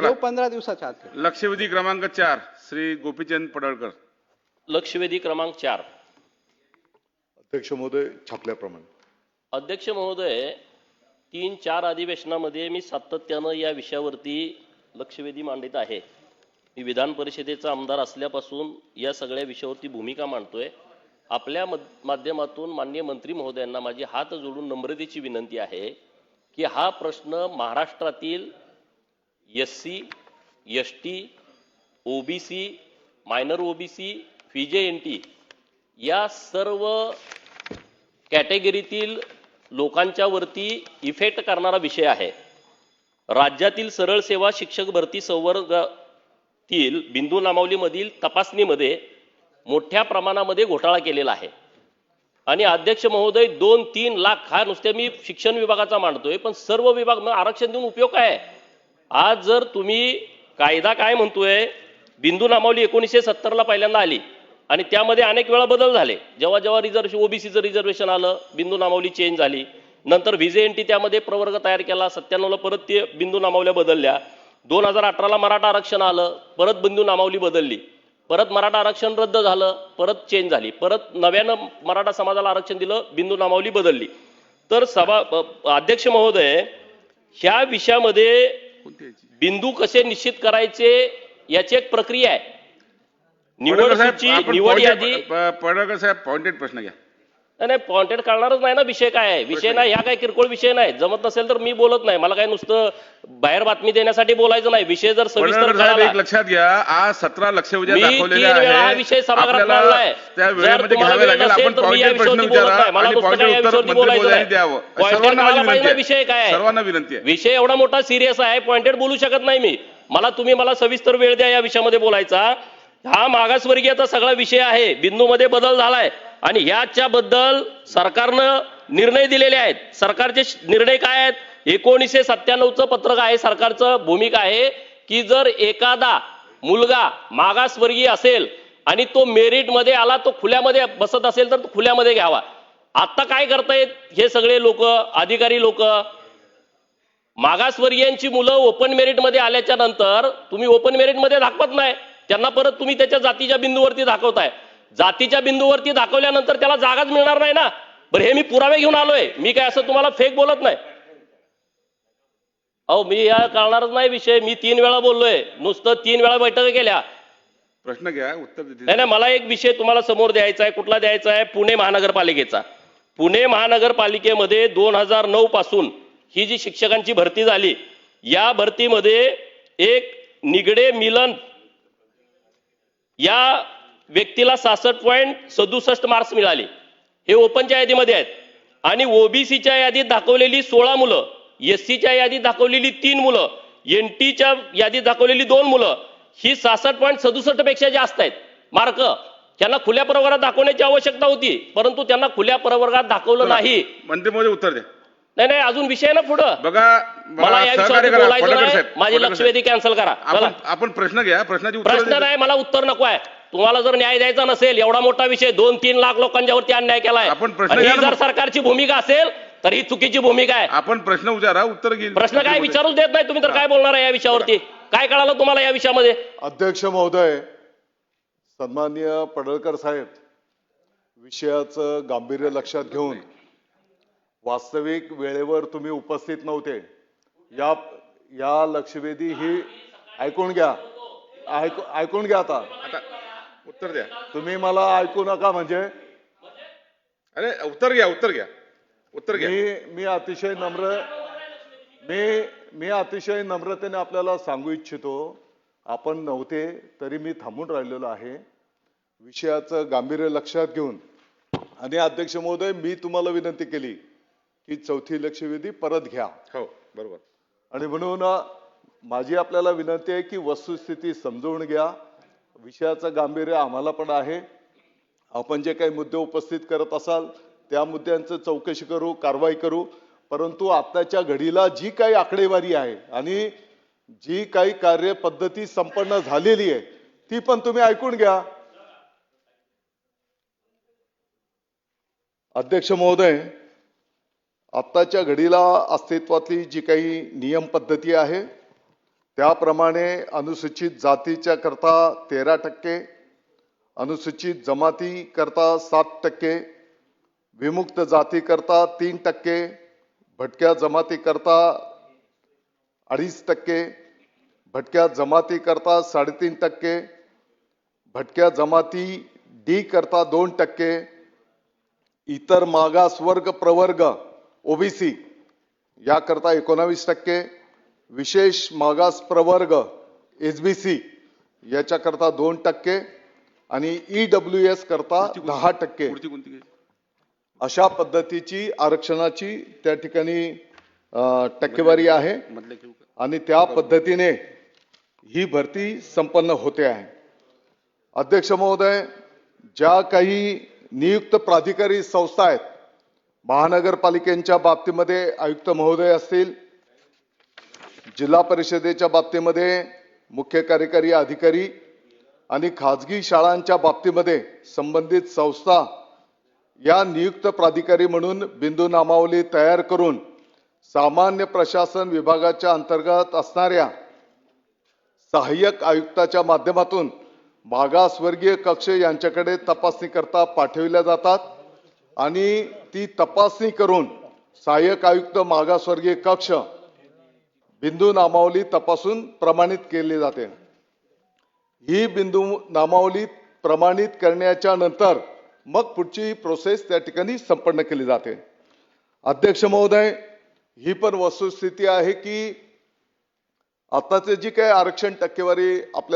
देऊ पंधरा दिवसाच्या आत. लक्षवेधी क्रमांक चार श्री गोपीचंद पडळकर. लक्षवेधी क्रमांक चार. अध्यक्ष महोदय छापल्याप्रमाणे. अध्यक्ष महोदय तीन चार अधिवेशनामध्ये मी सातत्यानं या विषयावरती लक्षवेधी मांडित आहे. मी विधान परिषदेचा आमदार असल्यापासून या सगळ्या विषयावरती भूमिका मांडतोय. आपल्या मध- माध्यमातून माननीय मंत्री महोदयांना माझी हात जोडून नम्रतेची विनंती आहे की हा प्रश्न महाराष्ट्रातील S C S T OBC minor OBC J N T या सर्व कॅटेगरीतील लोकांच्या वरती इफेक्ट करणारा विषय आहे राज्यातील सरळ सेवा शिक्षक भरती संवर्गातील बिंदू नामावलीमधील तपासणीमध्ये मोठ्या प्रमाणामध्ये घोटाळा केलेला आहे आणि अध्यक्ष महोदय दोन तीन लाख हा नुसते मी शिक्षण विभागाचा मांडतोय पण सर्व विभाग आरक्षण देऊन उपयोग काय आहे? आज जर तुम्ही कायदा काय म्हणतोय बिंदू नामावली एकोणीसशे सत्तरला पहिल्यांदा आली आणि त्यामध्ये अनेक वेळा बदल झाले. जेव्हा जेव्हा रिझर्वेशन ओबीसीचं रिझर्वेशन आलं बिंदू नामावली चेंज झाली. नंतर व्हिजे एन टी त्यामध्ये प्रवर्ग तयार केला सत्त्याण्णवला परत ते बिंदू नामावल्या बदलल्या. दोन हजार अठराला मराठा आरक्षण आलं परत बिंदू नामावली बदलली. परत मराठा आरक्षण रद्द झालं परत चेंज झाली. परत नव्यानं मराठा समाजाला आरक्षण दिलं बिंदू नामावली बदलली. तर सभा अध्यक्ष महोदय ह्या विषयामध्ये बिंदू कसे निश्चित करायचे याची एक प्रक्रिया आहे. निवड निवड यादी पडळकर साहेब पॉइंटेड प्रश्न घ्या. नाही, पॉइंटेड कळणारच नाही ना विषय काय आहे? विषय नाही ह्या काय किरकोळ विषय नाही. जमत नसेल तर मी बोलत नाही. मला काय नुसतं बाहेर बातमी देण्यासाठी बोलायचं नाही. विषय जर सविस्तर एक लक्षात घ्या आज सतरा वेळा हा विषय सभागृहात मांडलाय. मला विषय काय. सर्वांना विनंती विषय एवढा मोठा सिरियस आहे. पॉइंटेड बोलू शकत नाही मी. मला तुम्ही मला सविस्तर वेळ द्या या विषयामध्ये बोलायचा. हा मागासवर्गीयचा सगळा विषय आहे. बिंदूमध्ये बदल झालाय. आणि ह्याच्याबद्दल सरकारनं निर्णय दिलेले आहेत. सरकारचे निर्णय काय आहेत? एकोणीसशे सत्त्याण्णवचं पत्रक आहे सरकारचं भूमिका आहे की जर एखादा मुलगा मागासवर्गीय असेल आणि तो मेरिटमध्ये आला तो खुल्यामध्ये बसत असेल तर तो खुल्यामध्ये घ्यावा. आता काय करतायत हे सगळे लोक अधिकारी लोक? मागासवर्गीयांची मुलं ओपन मेरिटमध्ये आल्याच्यानंतर तुम्ही ओपन मेरिटमध्ये दाखवत नाही. त्यांना परत तुम्ही त्याच्या जातीच्या बिंदूवरती दाखवताय. जातीच्या बिंदूवरती दाखवल्यानंतर त्याला जागाच मिळणार नाही ना? बरं हे मी पुरावे घेऊन आलोय. मी काय असं तुम्हाला फेक बोलत नाही. अहो मी या कळणारच नाही विषय. मी तीन वेळा बोललोय. नुसतं तीन वेळा बैठका केल्या. प्रश्न घ्या उत्तर नाही नाही मला एक विषय तुम्हाला समोर द्यायचा आहे कुठला द्यायचा आहे? पुणे महानगरपालिकेचा. पुणे महानगरपालिकेमध्ये दोन हजार नऊ पासून ही जी शिक्षकांची भरती झाली या भरतीमध्ये एक निगडे मिलन या व्यक्तीला सहासष्ट पॉईंट सदुसष्ट मार्क्स मिळाले. हे ओपनच्या यादीमध्ये आहेत. आणि ओबीसीच्या यादीत दाखवलेली सोळा मुलं एस सीच्या यादीत दाखवलेली तीन मुलं एन टीच्या यादीत दाखवलेली दोन मुलं ही सहासष्ट पॉईंट सदुसष्टपेक्षा जास्त आहेत. मार्क त्यांना खुल्या प्रवर्गात दाखवण्याची आवश्यकता होती परंतु त्यांना खुल्या प्रवर्गात दाखवलं नाही. मंत्री महोदय उत्तर द्या. नाही नाही अजून विषय ना पुढं. बघा मला या विषयावर करा बोलायचं नाही. माझी लक्षवेधी कॅन्सल करा. चला. आपण आपण प्रश्न घ्या प्रश्नाची उत्तर प्रश्न नाही मला उत्तर नको आहे. तुम्हाला जर न्याय द्यायचा नसेल एवढा मोठा विषय दोन तीन लाख लोकांच्या वरती अन्याय केलाय. आपण प्रश्न आणि घ्या ही ना जर मग. सरकारची भूमिका असेल तर ही चुकीची भूमिका आहे. आपण प्रश्न विचारा उत्तर घेईल प्रश्न काय विचारूच देत नाही तुम्ही तर काय बोलणार आहे या विषयावरती? काय कळालं तुम्हाला या विषयामध्ये? अध्यक्ष महोदय सन्माननीय पडळकर साहेब विषयाचं गांभीर्य लक्षात घेऊन वास्तविक वेळेवर तुम्ही उपस्थित नव्हते. या या लक्षवेधी ही ऐकून घ्या. ऐकू ऐकून घ्या आता. आता उत्तर द्या. तुम्ही मला ऐकू नका म्हणजे? अरे उत्तर घ्या उत्तर घ्या. उत्तर घ्या. मी मी अतिशय नम्र मी मी अतिशय नम्रतेने आपल्याला सांगू इच्छितो. आपण नव्हते तरी मी थांबून राहिलेलो आहे. विषयाचं गांभीर्य लक्षात घेऊन. आणि अध्यक्ष महोदय मी तुम्हाला विनंती केली. की चौथी लक्षवेधी परत घ्या. हो बरोबर. आणि म्हणून माझी आपल्याला विनंती आहे की वस्तुस्थिती समजवून घ्या. विषयाचं गांभीर्य आम्हाला पण आहे. आपण जे काही मुद्दे उपस्थित करत असाल त्या मुद्द्यांचं चौकशी करू कारवाई करू. परंतु आत्ताच्या घडीला जी काही आकडेवारी आहे आणि जी काही कार्यपद्धती संपन्न झालेली आहे ती पण तुम्ही ऐकून घ्या. अध्यक्ष महोदय आत्ताच्या घडीला अस्तित्वातली जी काही नियम पद्धती आहे त्याप्रमाणे अनुसूचित जातीच्या करता तेरा टक्के अनुसूचित जमाती करता सात टक्के विमुक्त जाती करता तीन टक्के भटक्या जमाती करता अडीच टक्के भटक्या जमाती करता साडेतीन टक्के भटक्या जमाती डी करता दोन टक्के इतर मागास वर्ग प्रवर्ग ओबीसी याकरता एकोणावीस टक्के विशेष मागास प्रवर्ग एस बी सी याच्याकरता दोन टक्के आणि ई डब्ल्यू एस करता दहा टक्के? अशा पद्धतीची आरक्षणाची त्या ठिकाणी टक्केवारी आहे. आणि त्या पद्धतीने ही भरती संपन्न होते आहे. अध्यक्ष महोदय ज्या काही नियुक्त प्राधिकारी संस्था आहेत महानगरपालिकेच्या बाबतीमध्ये आयुक्त महोदय असतील जिल्हा परिषदेच्या बाबतीमध्ये मुख्य कार्यकारी अधिकारी आणि खाजगी शाळांच्या बाबतीमध्ये संबंधित संस्था या नियुक्त प्राधिकारी म्हणून बिंदू नामावली तयार करून सामान्य प्रशासन विभागाच्या अंतर्गत असणाऱ्या सहाय्यक आयुक्ताच्या माध्यमातून मागासवर्गीय कक्ष यांच्याकडे तपासणी करता पाठविल्या जातात. आणि ती तपासणी करून सहाय्यक आयुक्त मागासवर्गीय कक्ष बिंदू नामावली तपासून प्रमाणित केली जाते. ही बिंदू नामावली प्रमाणित करण्याच्या नंतर मग पुढची प्रोसेस त्या ठिकाणी संपन्न केली जाते. अध्यक्ष महोदय ही पण वस्तुस्थिती आहे की आताचे जी काही आरक्षण टक्केवारी आपल्या